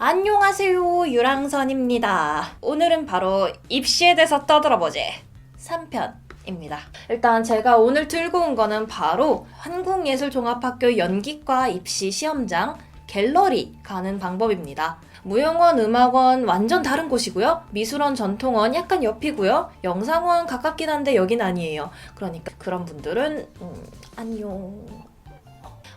안녕하세요 유랑선입니다 오늘은 바로 입시에 대해서 떠들어보지 3편 입니다 일단 제가 오늘 들고 온 거는 바로 한국예술종합학교 연기과 입시 시험장 갤러리 가는 방법입니다 무용원, 음악원 완전 다른 곳이고요. 미술원, 전통원 약간 옆이고요. 영상원 가깝긴 한데 여긴 아니에요. 그러니까 그런 분들은 음, 안녕.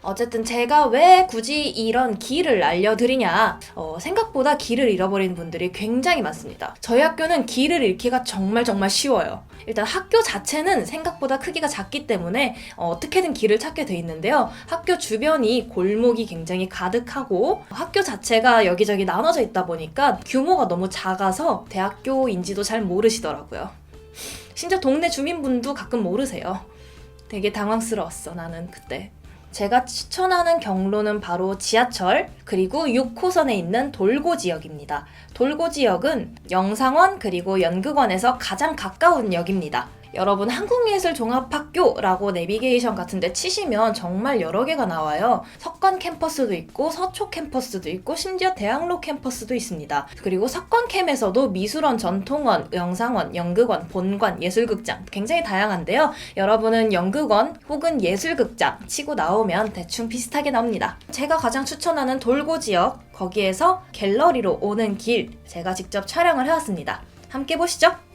어쨌든 제가 왜 굳이 이런 길을 알려드리냐? 어, 생각보다 길을 잃어버리는 분들이 굉장히 많습니다. 저희 학교는 길을 잃기가 정말 정말 쉬워요. 일단 학교 자체는 생각보다 크기가 작기 때문에 어, 떻게든 길을 찾게 돼 있는데요. 학교 주변이 골목이 굉장히 가득하고 학교 자체가 여기저기 나눠져 있다 보니까 규모가 너무 작아서 대학교인지도 잘 모르시더라고요. 심지어 동네 주민분도 가끔 모르세요. 되게 당황스러웠어 나는 그때 제가 추천하는 경로는 바로 지하철 그리고 6호선에 있는 돌고 지역입니다. 돌고 지역은 영상원 그리고 연극원에서 가장 가까운 역입니다. 여러분 한국예술종합학교라고 내비게이션 같은데 치시면 정말 여러 개가 나와요. 석관 캠퍼스도 있고 서초 캠퍼스도 있고 심지어 대학로 캠퍼스도 있습니다. 그리고 석관 캠에서도 미술원, 전통원, 영상원, 연극원, 본관, 예술극장 굉장히 다양한데요. 여러분은 연극원 혹은 예술극장 치고 나오면 대충 비슷하게 나옵니다. 제가 가장 추천하는 돌고 지역 거기에서 갤러리로 오는 길 제가 직접 촬영을 해왔습니다. 함께 보시죠.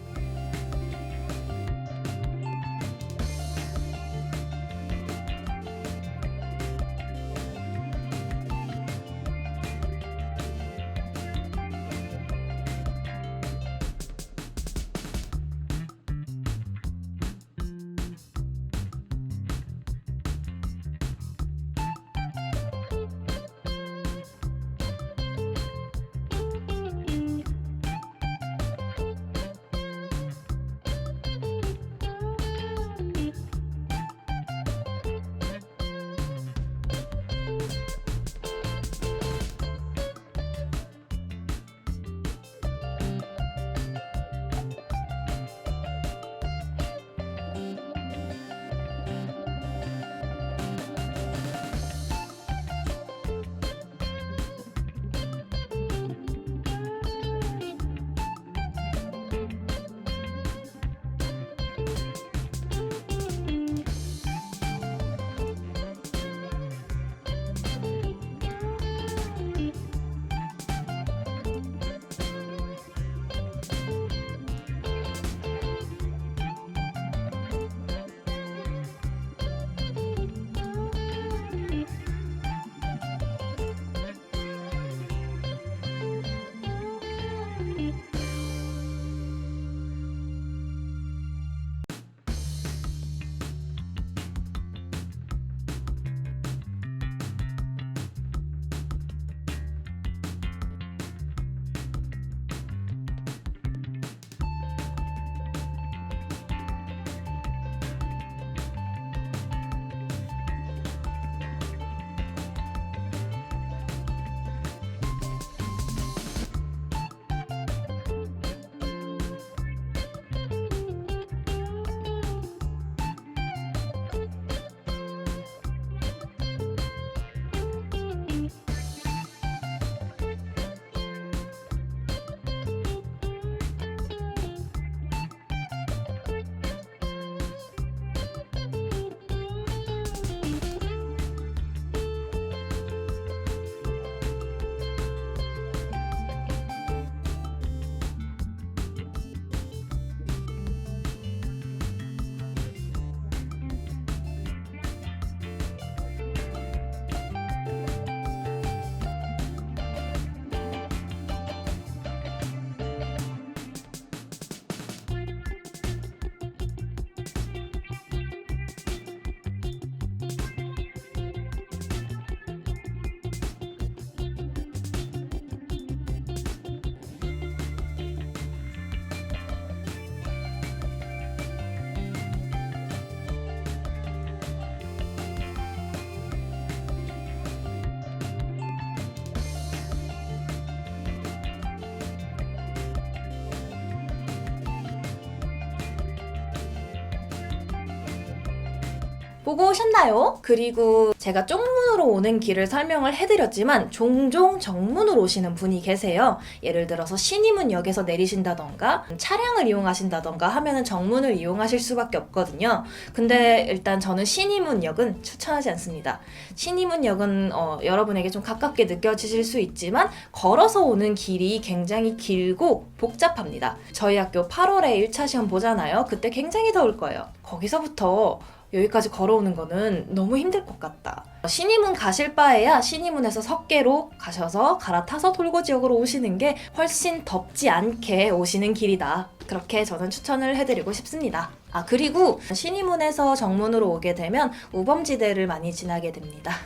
보고 오셨나요? 그리고 제가 쪽문으로 오는 길을 설명을 해드렸지만 종종 정문으로 오시는 분이 계세요. 예를 들어서 신이문역에서 내리신다던가 차량을 이용하신다던가 하면은 정문을 이용하실 수밖에 없거든요. 근데 일단 저는 신이문역은 추천하지 않습니다. 신이문역은 어, 여러분에게 좀 가깝게 느껴지실 수 있지만 걸어서 오는 길이 굉장히 길고 복잡합니다. 저희 학교 8월에 1차 시험 보잖아요. 그때 굉장히 더울 거예요. 거기서부터 여기까지 걸어오는 거는 너무 힘들 것 같다. 신이문 가실 바에야 신이문에서 석계로 가셔서 갈아타서 돌고 지역으로 오시는 게 훨씬 덥지 않게 오시는 길이다. 그렇게 저는 추천을 해드리고 싶습니다. 아, 그리고 신이문에서 정문으로 오게 되면 우범지대를 많이 지나게 됩니다.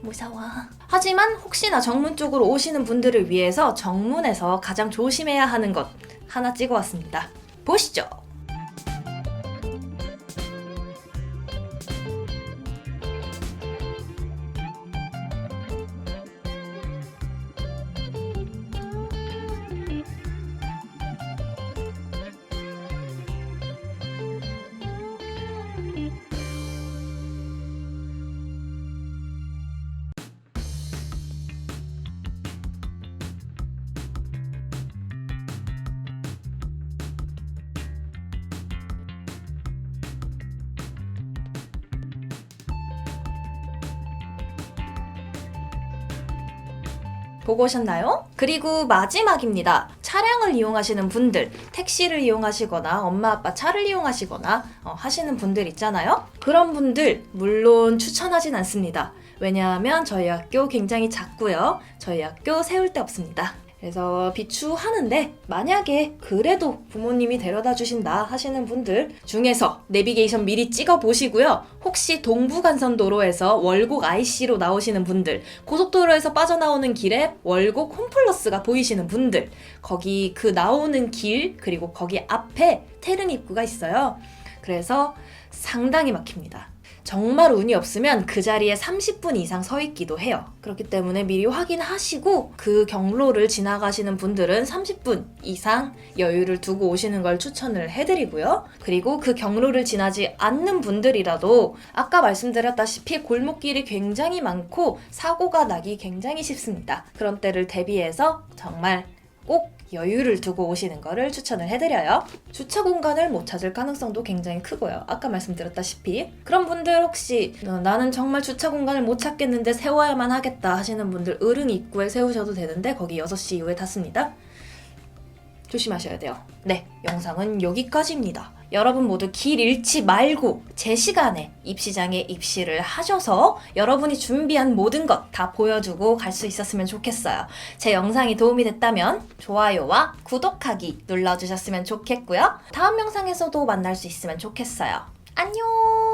무서워. 하지만 혹시나 정문 쪽으로 오시는 분들을 위해서 정문에서 가장 조심해야 하는 것 하나 찍어왔습니다. 보시죠. 보고 오셨나요? 그리고 마지막입니다. 차량을 이용하시는 분들, 택시를 이용하시거나 엄마 아빠 차를 이용하시거나 어, 하시는 분들 있잖아요. 그런 분들 물론 추천하진 않습니다. 왜냐하면 저희 학교 굉장히 작고요. 저희 학교 세울 데 없습니다. 그래서 비추하는데 만약에 그래도 부모님이 데려다 주신다 하시는 분들 중에서 내비게이션 미리 찍어 보시고요. 혹시 동부간선도로에서 월곡 IC로 나오시는 분들, 고속도로에서 빠져나오는 길에 월곡 홈플러스가 보이시는 분들, 거기 그 나오는 길 그리고 거기 앞에 테른 입구가 있어요. 그래서 상당히 막힙니다. 정말 운이 없으면 그 자리에 30분 이상 서 있기도 해요. 그렇기 때문에 미리 확인하시고 그 경로를 지나가시는 분들은 30분 이상 여유를 두고 오시는 걸 추천을 해드리고요. 그리고 그 경로를 지나지 않는 분들이라도 아까 말씀드렸다시피 골목길이 굉장히 많고 사고가 나기 굉장히 쉽습니다. 그런 때를 대비해서 정말 꼭 여유를 두고 오시는 거를 추천을 해드려요. 주차 공간을 못 찾을 가능성도 굉장히 크고요. 아까 말씀드렸다시피 그런 분들 혹시 어, 나는 정말 주차 공간을 못 찾겠는데 세워야만 하겠다 하시는 분들 을흥 입구에 세우셔도 되는데 거기 6시 이후에 닫습니다. 조심하셔야 돼요. 네, 영상은 여기까지입니다. 여러분 모두 길 잃지 말고 제 시간에 입시장에 입시를 하셔서 여러분이 준비한 모든 것 다 보여주고 갈 수 있었으면 좋겠어요. 제 영상이 도움이 됐다면 좋아요와 구독하기 눌러주셨으면 좋겠고요. 다음 영상에서도 만날 수 있으면 좋겠어요. 안녕!